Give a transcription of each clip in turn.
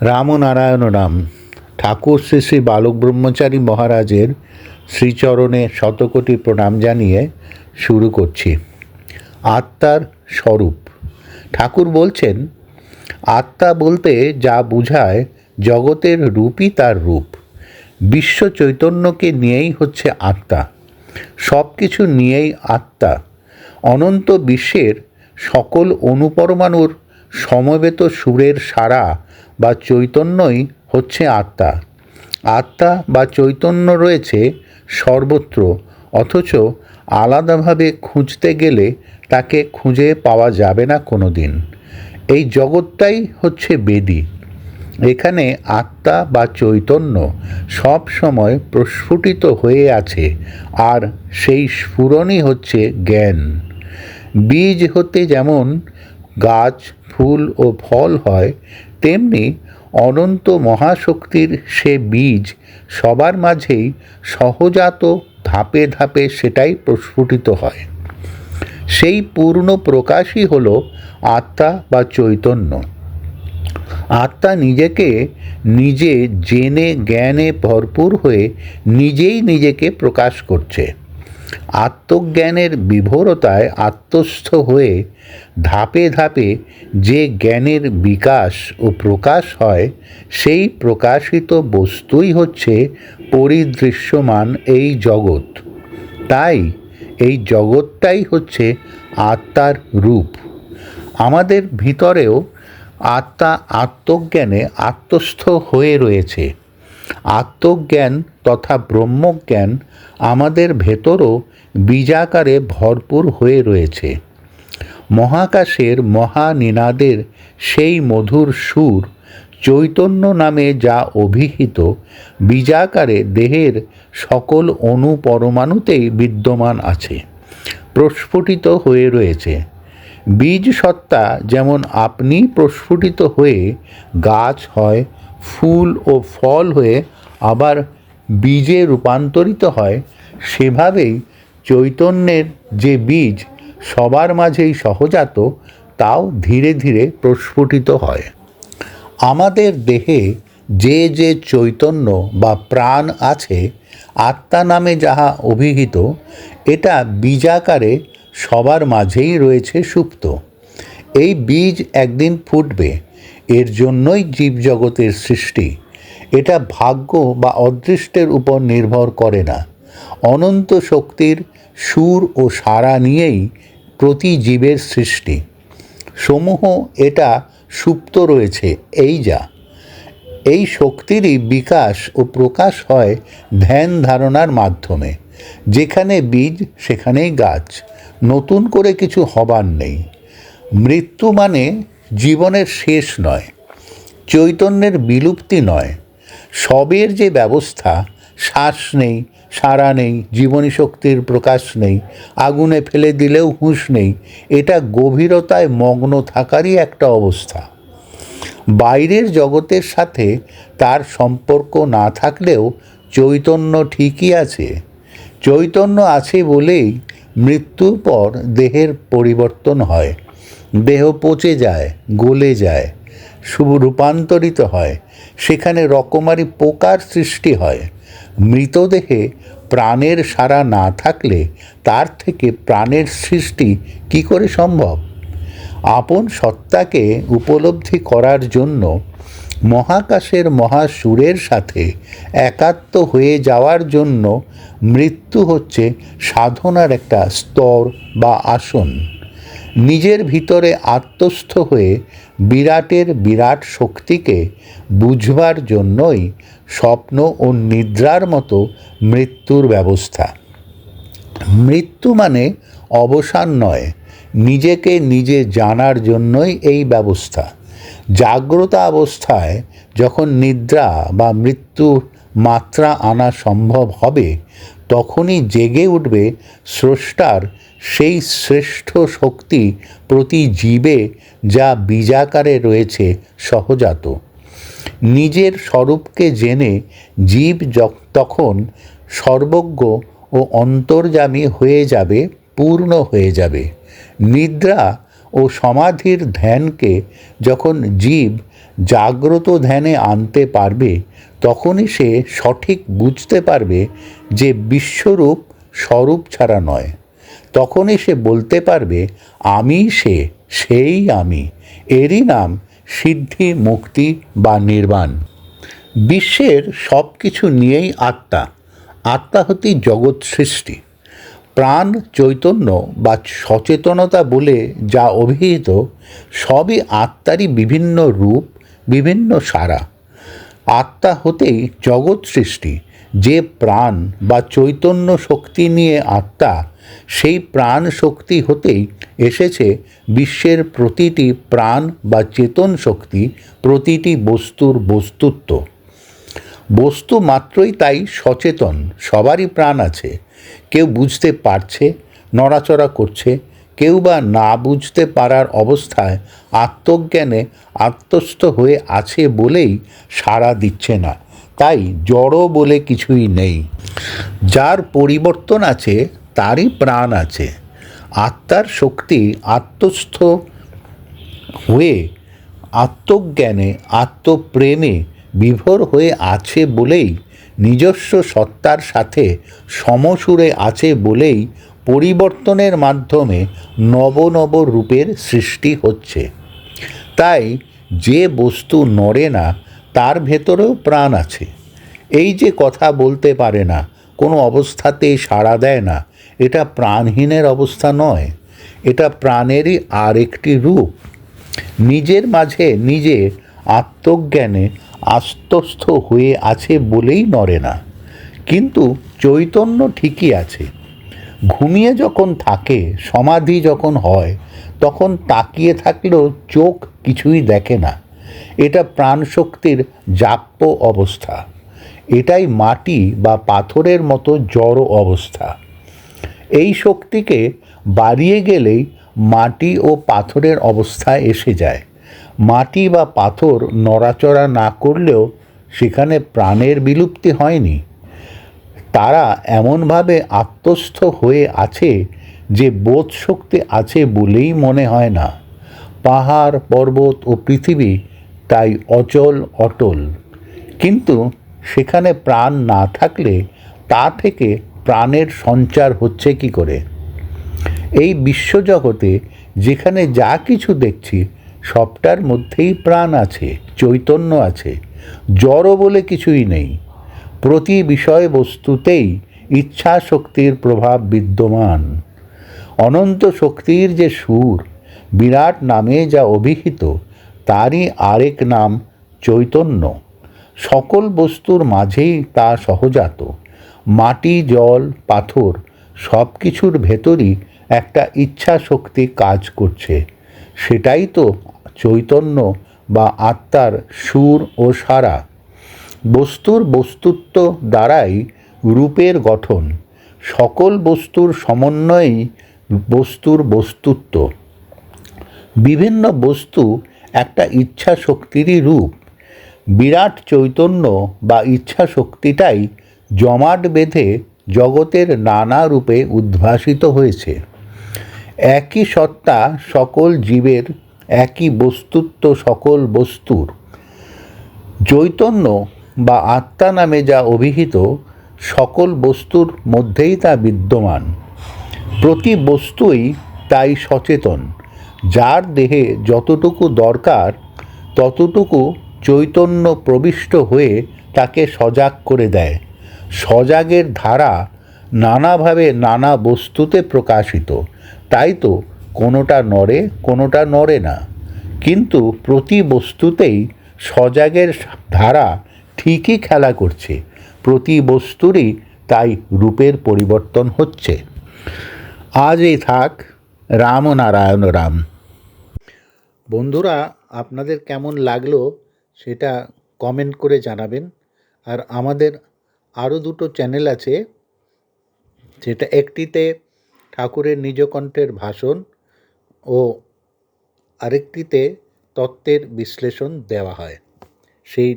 রামনারায়ণ রাম, ঠাকুর শ্রী শ্রী বালক ব্রহ্মচারী মহারাজের শ্রীচরণে শতকোটি প্রণাম জানিয়ে শুরু করছি। আত্মার স্বরূপ। ঠাকুর বলছেন, আত্মা বলতে যা বোঝায় জগতের রূপই তার রূপ। বিশ্ব চৈতন্যকে নিয়েই হচ্ছে আত্মা। সব কিছু নিয়েই আত্মা। অনন্ত বিশ্বের সকল অনুপরমাণুর সমবেত সুরের সারা বা চৈতন্যই হচ্ছে আত্মা। আত্মা বা চৈতন্য রয়েছে সর্বত্র, অথচ আলাদাভাবে খুঁজতে গেলে তাকে খুঁজে পাওয়া যাবে না কোনো দিন এই জগৎটাই হচ্ছে বেদী। এখানে আত্মা বা চৈতন্য সব সময় প্রস্ফুটিত হয়ে আছে, আর সেই স্ফুরণই হচ্ছে জ্ঞান। বীজ হতে যেমন গাছ ফুল ও ফল হয়, তেমনি অনন্ত মহাশক্তির সে বীজ সবার মাঝেই সহজাত ধাপে ধাপে সেটাই প্রস্ফুটিত হয়। সেই পূর্ণ প্রকাশই হল আত্মা বা চৈতন্য। আত্মা নিজেকে নিজে জেনে জ্ঞানে ভরপুর হয়ে নিজেই নিজেকে প্রকাশ করছে। আত্মজ্ঞানের বিভোরতায় আত্মস্থ হয়ে ধাপে ধাপে যে জ্ঞানের বিকাশ ও প্রকাশ হয়, সেই প্রকাশিত বস্তুই হচ্ছে পরিদৃশ্যমান এই জগৎ। তাই এই জগৎটাই হচ্ছে আত্মার রূপ। আমাদের ভিতরেও আত্মা আত্মজ্ঞানে আত্মস্থ হয়ে রয়েছে। আত্মজ্ঞান তথা ব্রহ্মজ্ঞান আমাদের ভেতরও বীজাকারে ভরপুর হয়ে রয়েছে। মহাকাশের মহানিনাদের সেই মধুর সুর চৈতন্য নামে যা অভিহিত, বীজাকারে দেহের সকল অণু পরমাণুতেই বিদ্যমান আছে, প্রস্ফুটিত হয়ে রয়েছে। বীজ সত্তা যেমন আপনি প্রস্ফুটিত হয়ে গাছ হয় ফুল ও ফল হয়ে আবার বীজে রূপান্তরিত হয়, সেভাবেই চৈতন্যের যে বীজ সবার মাঝেই সহজাত, তাও ধীরে ধীরে প্রস্ফুটিত হয়। আমাদের দেহে যে যে চৈতন্য বা প্রাণ আছে, আত্মা নামে যাহা অভিহিত, এটা বীজাকারে সবার মাঝেই রয়েছে সুপ্ত। এই বীজ একদিন ফুটবে এর জন্যই জীবজগতের সৃষ্টি। এটা ভাগ্য বা অদৃষ্টের উপর নির্ভর করে না। অনন্ত শক্তির সুর ও সারা নিয়েই প্রতি জীবের সৃষ্টি। সমূহ এটা সুপ্ত রয়েছে, এই যা। এই শক্তিরই বিকাশ ও প্রকাশ হয় ধ্যান ধারণার মাধ্যমে। যেখানে বীজ, সেখানেই গাছ। নতুন করে কিছু হবার নেই। মৃত্যু মানে জীবনের শেষ নয়, চৈতন্যের বিলুপ্তি নয়, সবের যে ব্যবস্থা, শ্বাস নেই সারা নেই, জীবনী শক্তির প্রকাশ নেই, আগুনে ফেলে দিলেও হুঁশ নেই, এটা গভীরতায় মগ্ন থাকারই একটা অবস্থা। বাইরের জগতের সাথে তার সম্পর্ক না থাকলেও চৈতন্য ঠিকই আছে। চৈতন্য আছে বলেই মৃত্যুর পর দেহের পরিবর্তন হয়। দেহ পচে যায়, গলে যায়, শুভ রূপান্তরিত হয়। সেখানে রকমারি পোকার সৃষ্টি হয়। মৃতদেহে প্রাণের সারা না থাকলে তার থেকে প্রাণের সৃষ্টি কি করে সম্ভব? আপন সত্তাকে উপলব্ধি করার জন্য মহাকাশের মহাসুরের সাথে একাত্ম হয়ে যাওয়ার জন্য মৃত্যু হচ্ছে সাধনার একটা স্তর বা আসন। নিজের ভিতরে আত্মস্থ হয়ে বিরাটের বিরাট শক্তিকে বুঝবার জন্যই স্বপ্ন ও নিদ্রার মতো মৃত্যুর ব্যবস্থা। মৃত্যু মানে অবসান নয়, নিজেকে নিজে জানার জন্যই এই ব্যবস্থা। জাগ্রত অবস্থায় যখন নিদ্রা বা মৃত্যু মাত্রা আনা সম্ভব হবে, তখনই জেগে উঠবে স্রষ্টার সেই শ্রেষ্ঠ শক্তি প্রতি জীবে যা বীজাকারে রয়েছে সহজাত। নিজের স্বরূপকে জেনে জীব তখন সর্বজ্ঞ ও অন্তর্যামী হয়ে যাবে, পূর্ণ হয়ে যাবে। নিদ্রা ও সমাধির ধ্যানকে যখন জীব জাগ্রত ধ্যানে আনতে পারবে, তখনই সে সঠিক বুঝতে পারবে যে বিশ্বরূপ স্বরূপ ছাড়া নয়। তখনই সে বলতে পারবে, আমি সে, সেই আমি। এরই নাম সিদ্ধি, মুক্তি বা নির্বাণ। বিশ্বের সব কিছু নিয়েই আত্মা আত্মা হতেই জগৎ সৃষ্টি। প্রাণ, চৈতন্য বা সচেতনতা বলে যা অভিহিত, সবই আত্মারই বিভিন্ন রূপ, বিভিন্ন সারা। আত্মা হতেই জগৎ সৃষ্টি, যে প্রাণ বা চৈতন্য শক্তি নিয়ে আত্মা সেই প্রাণ শক্তি হতেই এসেছে বিশ্বের প্রতিটি প্রাণ বা চেতন শক্তি, প্রতিটি বস্তুর বস্তুত্ব। বস্তু মাত্রই তাই সচেতন, সবারই প্রাণ আছে। কেউ বুঝতে পারছে, নড়াচড়া করছে, কেউ বা না বুঝতে পারার অবস্থায় আত্মজ্ঞানে আত্মস্থ হয়ে আছে বলেই সাড়া দিচ্ছে না। তাই জড় বলে কিছুই নেই। যার পরিবর্তন আছে তারই প্রাণ আছে। আত্মার শক্তি আত্মস্থ হয়ে আত্মজ্ঞানে, আত্মপ্রেমে বিভোর হয়ে আছে বলেই, নিজস্ব সত্তার সাথে সমসুরে আছে বলেই পরিবর্তনের মাধ্যমে নব নব রূপের সৃষ্টি হচ্ছে। তাই যে বস্তু নড়ে না, তার ভেতরেও প্রাণ আছে। এই যে কথা বলতে পারে না, কোনো অবস্থাতেই সাড়া দেয় না এটা প্রাণহীনের অবস্থা নয়, এটা প্রাণেরই আরেকটি রূপ। নিজের মাঝে নিজে আত্মজ্ঞানে আস্তস্থ হয়ে আছে বলেই নড়ে না। কিন্তু চৈতন্য ঠিকই আছে। ঘুমিয়ে যখন থাকে, সমাধি যখন হয়, তখন তাকিয়ে থাকলেও চোখ কিছুই দেখে না। এটা প্রাণশক্তির জাপ্য অবস্থা। এটাই মাটি বা পাথরের মতো জড় অবস্থা। এই শক্তিকে বাড়িয়ে গেলেই মাটি ও পাথরের অবস্থায় এসে যায়। মাটি বা পাথর নড়াচড়া না করলেও সেখানে প্রাণের বিলুপ্তি হয়নি। তারা এমনভাবে আত্মস্থ হয়ে আছে যে বোধ শক্তি আছে বলেই মনে হয় না। পাহাড়, পর্বত ও পৃথিবী তাই অচল, অটল। কিন্তু সেখানে প্রাণ না থাকলে তা থেকে প্রাণের সঞ্চার হচ্ছে কি করে? এই বিশ্বজগতে যেখানে যা কিছু দেখছি, সবটার মধ্যেই প্রাণ আছে, চৈতন্য আছে জড় বলে কিছুই নেই। প্রতি বিষয়বস্তুতেই ইচ্ছা শক্তির প্রভাব বিদ্যমান। অনন্ত শক্তির যে সুর, বিরাট নামে যা অভিহিত, তারই আরেক নাম চৈতন্য। সকল বস্তুর মাঝেই তা সহজাত। মাটি, জল, পাথর সব কিছুর ভেতরই একটা ইচ্ছা শক্তি কাজ করছে। সেটাই তো চৈতন্য বা আত্মার সুর ও সারা। বস্তুর বস্তুত্ব দ্বারাই রূপের গঠন। সকল বস্তুর সমন্বয়েই বস্তুর বস্তুত্ব। বিভিন্ন বস্তু একটা ইচ্ছা শক্তিরই রূপ। বিরাট চৈতন্য বা ইচ্ছা শক্তিটাই জমাট বেঁধে জগতের নানা রূপে উদ্ভাসিত হয়েছে। একই সত্তা সকল জীবের, একই বস্তুত্ব সকল বস্তুর। চৈতন্য বা আত্মা নামে যা অভিহিত, সকল বস্তুর মধ্যেই তা বিদ্যমান। প্রতি বস্তুই তাই সচেতন। যার দেহে যতটুকু দরকার, ততটুকু চৈতন্য প্রবিষ্ট হয়ে তাকে সজাগ করে দেয়। সজাগের ধারা নানাভাবে নানা বস্তুতে প্রকাশিত। তাই তো কোনোটা নড়ে কোনোটা নড়ে না। কিন্তু প্রতি বস্তুতেই সজাগের ধারা ঠিকই খেলা করছে। প্রতি বস্তুরই তাই রূপের পরিবর্তন হচ্ছে। আজ এই থাক। রাম নারায়ণ রাম। বন্ধুরা, আপনাদের কেমন লাগল সেটা কমেন্ট করে জানাবেন। আর আমাদের আরও দুটো চ্যানেল আছে, যেটা একটিতে ঠাকুরের নিজ কণ্ঠের ভাষণ ও আরেকটিতে তত্ত্বের বিশ্লেষণ দেওয়া হয়। সেই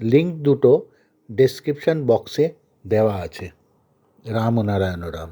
লিঙ্ক দুটো ডেসক্রিপশন বক্সে দেওয়া আছে। রাম নারায়ণ রাম।